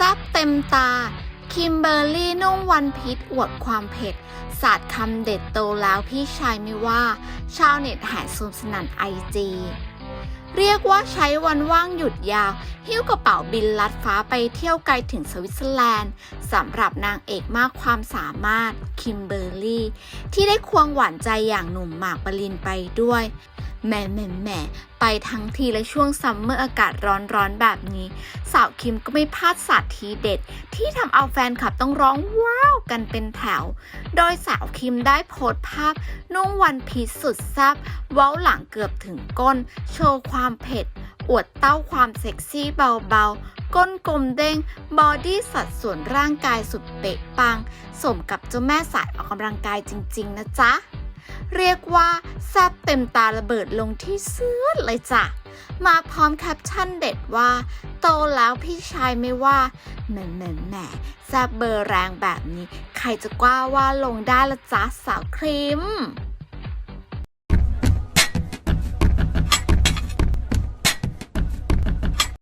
แซบเต็มตา คิมเบอร์รี่นุ่งวันพิษอวดความเผ็ด สาดคำเด็ดโตแล้วพี่ชายไม่ว่า ชาวเน็ตแห่ซูมสนั่นไอจีเรียกว่าใช้วันว่างหยุดยาว หิ้วกระเป๋าบินลัดฟ้าไปเที่ยวไกลถึงสวิตเซอร์แลนด์สำหรับนางเอกมากความสามารถ คิมเบอร์รี่ ที่ได้ควงหวานใจอย่างหนุ่มหมากปรินไปด้วย แหม่แหม่แหม่ไปทั้งทีและช่วงซัมเมอร์อากาศร้อนๆแบบนี้ สาวคิมก็ไม่พลาดสาดทีเด็ด ที่ทำเอาแฟนคลับต้องร้องว้าวกันเป็นแถว โดยสาวคิมได้โพสต์ภาพ นุ่งวันพีสุดแซ่บเว้าหลังเกือบถึงก้น โชว์ความเผ็ด อวดเต้าความเซ็กซี่เบาๆ ก้นกลมเด้ง บอดี้สัดส่วนร่างกายสุดเป๊ะปัง สมกับเจ้าแม่สายออกกำลังกายจริง ๆ นะจ๊ะ เรียกว่าแซ่บเต็มตาระเบิดลงที่เสื้อเลยจ้ะ มาพร้อมแคปชั่นเด็ดว่า โตแล้วพี่ชายไม่ว่าแหม่แหม่แหมแซ่บเบอร์แรงแบบนี้ ใครจะกล้าว่าลงได้ละจ้ะสาวครีม